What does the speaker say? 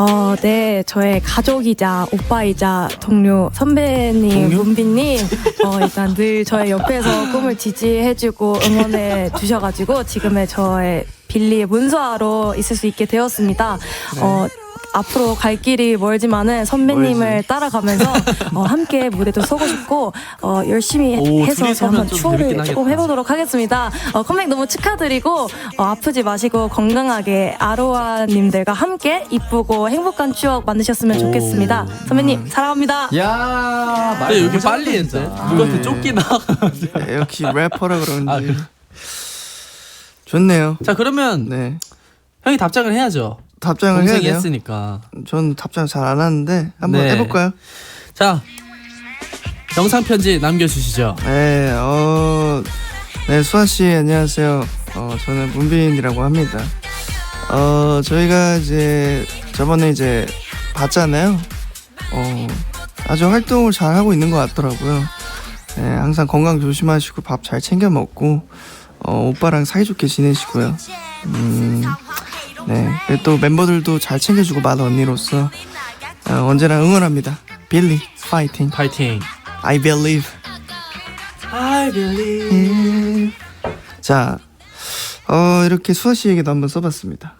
어, 네, 저의 가족이자 오빠이자 동료 선배님 동료? 문비님 어, 일단 늘 저의 옆에서 꿈을 지지해주고 응원해 주셔가지고 지금의 저의 빌리의 문수아로 있을 수 있게 되었습니다. 어, 앞으로 갈 길이 멀지만은 선배님을 멀지. 따라가면서 어, 함께 무대도 서고 싶고 어, 열심히 오, 해서 둘이 또 서면 한번 좀 재밌긴 조금 하겠다. 해보도록 하겠습니다. 어, 컴백 너무 축하드리고 어, 아프지 마시고 건강하게 아로아님들과 함께 이쁘고 행복한 추억 만드셨으면 좋겠습니다. 선배님 사랑합니다. 야, 말 근데 여기 너무 빨리 잘한다, 했네. 누구한테 네. 쫓기나. 네, 역시 래퍼라 그런지 아, 그래. 좋네요. 자 그러면 네 형이 답장을 해야죠. 답장을 해야 돼요. 했으니까. 전 답장 잘 안 하는데 한번 네. 해볼까요? 자 영상 편지 남겨주시죠. 네, 어, 네 수아 씨 안녕하세요. 어, 저는 문빈이라고 합니다. 어, 저희가 이제 저번에 이제 봤잖아요. 어, 아주 활동을 잘 하고 있는 것 같더라고요. 네, 항상 건강 조심하시고 밥 잘 챙겨 먹고 어, 오빠랑 사이좋게 지내시고요. 음, 네, 그리고 또 멤버들도 잘 챙겨주고 맏 언니로서 어, 언제나 응원합니다. 빌리, 파이팅. 파이팅. I believe. I believe. 자, 어, 이렇게 수아 씨 얘기도 한번 써봤습니다.